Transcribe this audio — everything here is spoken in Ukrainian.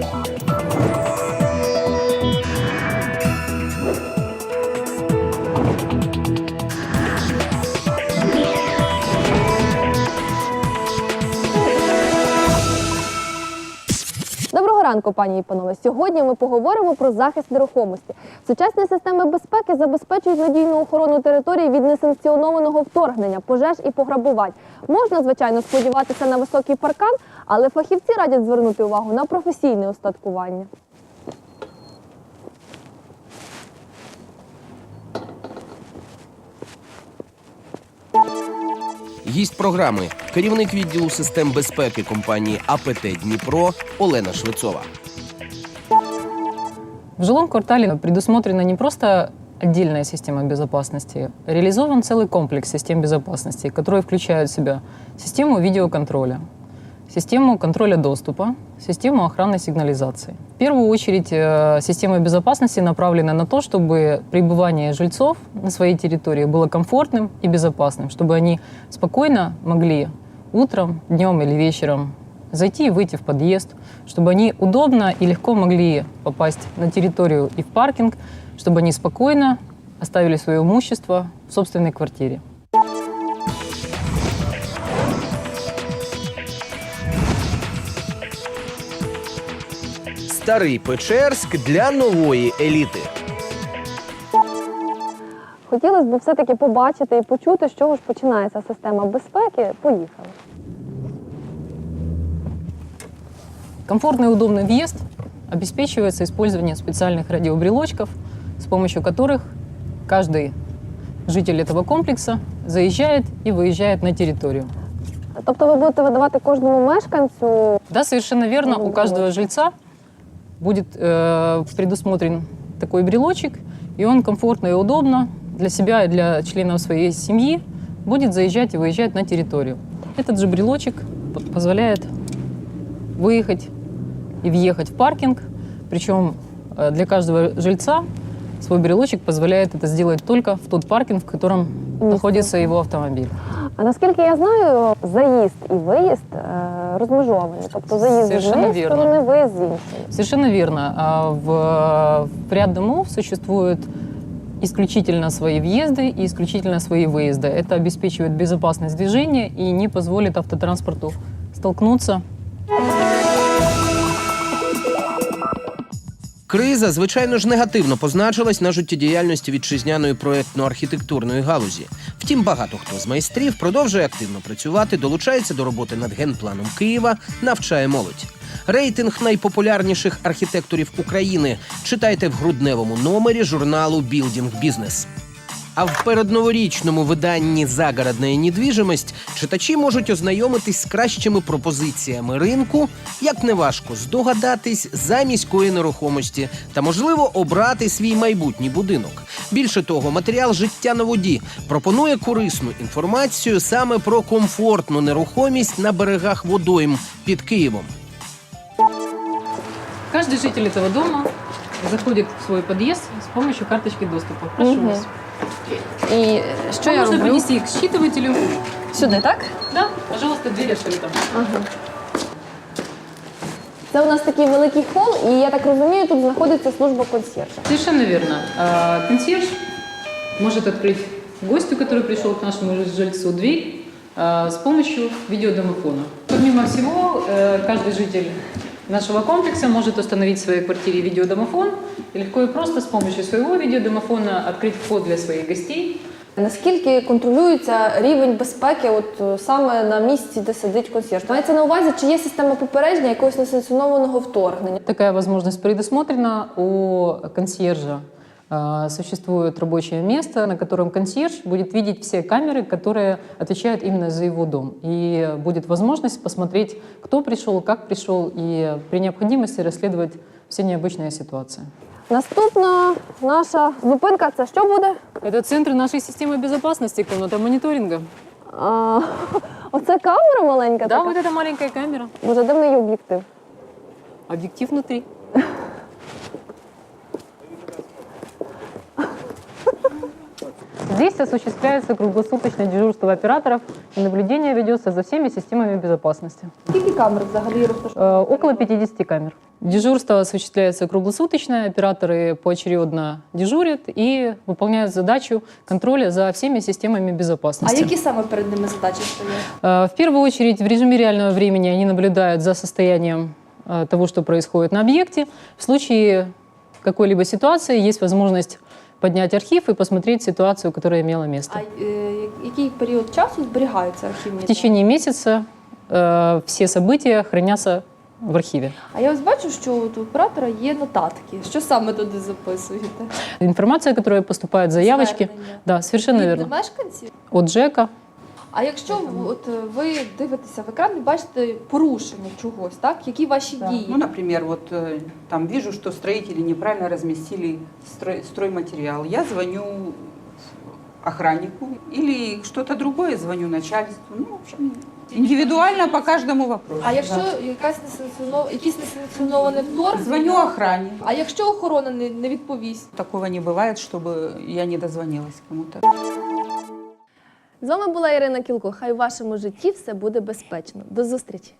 Bye. Ранку, пані і панове. Сьогодні ми поговоримо про захист нерухомості. Сучасні системи безпеки забезпечують надійну охорону території від несанкціонованого вторгнення, пожеж і пограбувань. Можна, звичайно, сподіватися на високий паркан, але фахівці радять звернути увагу на професійне устаткування. Гість програми, керівник відділу систем безпеки компанії АПТ Дніпро Олена Швецова. В жилом квартале предусмотрена не просто отдельная система безопасности, реализован целый комплекс систем безопасности, которые включают в себя систему видеоконтроля, систему контроля доступа, систему охранной сигнализации. В первую очередь э, система безопасности направлена на то, чтобы пребывание жильцов на своей территории было комфортным и безопасным, чтобы они спокойно могли утром, днем или вечером зайти и выйти в подъезд, чтобы они удобно и легко могли попасть на территорию и в паркинг, чтобы они спокойно оставили свое имущество в собственной квартире. Старий Печерськ для нової еліти. Хотілося б все-таки побачити і почути, з чого ж починається система безпеки. Поїхали. Комфортный и удобный въезд обеспечивается использованием специальных радиобрелочков, с помощью которых каждый житель этого комплекса заезжает и выезжает на территорию. Тобто ви будете видавати кожному мешканцю Да, совершенно верно. У каждого жильца будет э, предусмотрен такой брелочек, и он комфортно и удобно для себя и для членов своей семьи будет заезжать и выезжать на территорию. Этот же брелочек п- позволяет выехать и въехать в паркинг, причем э, для каждого жильца свой брелочек позволяет это сделать только в тот паркинг, в котором находится его автомобиль. А наскільки я знаю, заїзд і виїзд е, розмежовані. Тобто заїзд з Совершенно однієї вірно. сторони, виїзд з іншої. Совершенно верно. А В, в ряд домов существуют исключительно свои въезды и исключительно свои выезды. Это обеспечивает безопасность движения и не позволит автотранспорту столкнуться Криза, звичайно ж, негативно позначилась на життєдіяльності вітчизняної проєктно-архітектурної галузі. Втім, багато хто з майстрів продовжує активно працювати, долучається до роботи над генпланом Києва, навчає молодь. Рейтинг найпопулярніших архітекторів України читайте в грудневому номері журналу Білдінг Бізнес. А в передноворічному виданні Загородна недвіжимость читачі можуть ознайомитись з кращими пропозиціями ринку, як неважко здогадатись за міської нерухомості та можливо обрати свій майбутній будинок. Більше того, матеріал життя на воді пропонує корисну інформацію саме про комфортну нерухомість на берегах водойм під Києвом. Каждый житель этого дома заходит в свой подъезд с помощью карточки доступа. Прошу Мгм. вас. І що Вам я нужно роблю? принести к считывателю. Сюди, так? Да, пожалуйста, дверь открыта. Ага. Це у нас такий великий хол, і я так розумію, тут знаходиться служба консьержа. Совершенно верно. А, Консьерж может открыть гостю, который пришел к нашему жильцу, дверь а, с помощью видеодомофона. Помимо всего, э, каждый житель нашего комплекса может установить в своей квартире видеодомофон и легко и просто с помощью своего видеодомофона открыть вход для своих гостей. Наскільки контролюється рівень безпеки, от е, саме на місці, де сидить консьєрж? Мається на увазі, чи є система попередження якогось несанкціонованого вторгнення? Такая возможность предусмотрена у консьержа. А, Существует рабочее место, на котором консьерж будет видеть все камеры, которые отвечают именно за его дом. И будет возможность посмотреть, кто пришел, как пришел, и при необходимости расследовать все необычные ситуации. Наступна наша зупинка це що буде? Это центр нашей системы безопасности, комната мониторинга. А, оце камера маленька. Да, така? вот эта маленькая камера. Боже, де в неї об'єктив? Объектив внутри. Здесь осуществляется круглосуточное дежурство операторов и наблюдение ведется за всеми системами безопасности. Скільки камер взагалі розташовано? Э, Около 50 камер. Дежурство осуществляется круглосуточно, операторы поочередно дежурят и выполняют задачу контроля за всеми системами А безопасности. які саме перед ними задачі стоять? Э, В первую очередь в режиме реального времени они наблюдают за состоянием э, того, что происходит на объекте. В случае какой-либо ситуации есть возможность поднять архив и посмотреть ситуацию, которая имела место. А е, який період часу зберігаються архівні? В течение месяца э, все события хранятся в архиве. А я ось бачу, що от у оператора є нотатки. Що саме туди записуєте? Информация, которая поступает, заявочки, Звернення. да, совершенно Від верно. мешканців? От ЖЕКа, А якщо от е, ви дивитеся в екран і бачите порушення чогось, так? Які ваші дії? Ну, например, вот э, там вижу, что строители неправильно разместили строй- стройматериал. Я звоню охраннику или что-то другое, звоню начальству. Ну, в общем, индивидуально по каждому вопросу. А якщо Да. якась несанкціоноване, якісь несанкціоноване вторгнення? Звоню охране. А якщо охорона не, не відповість? Такого не бывает, чтобы я не дозвонилась кому-то. З вами була Ірина Кілко. Хай у вашому житті все буде безпечно. До зустрічі!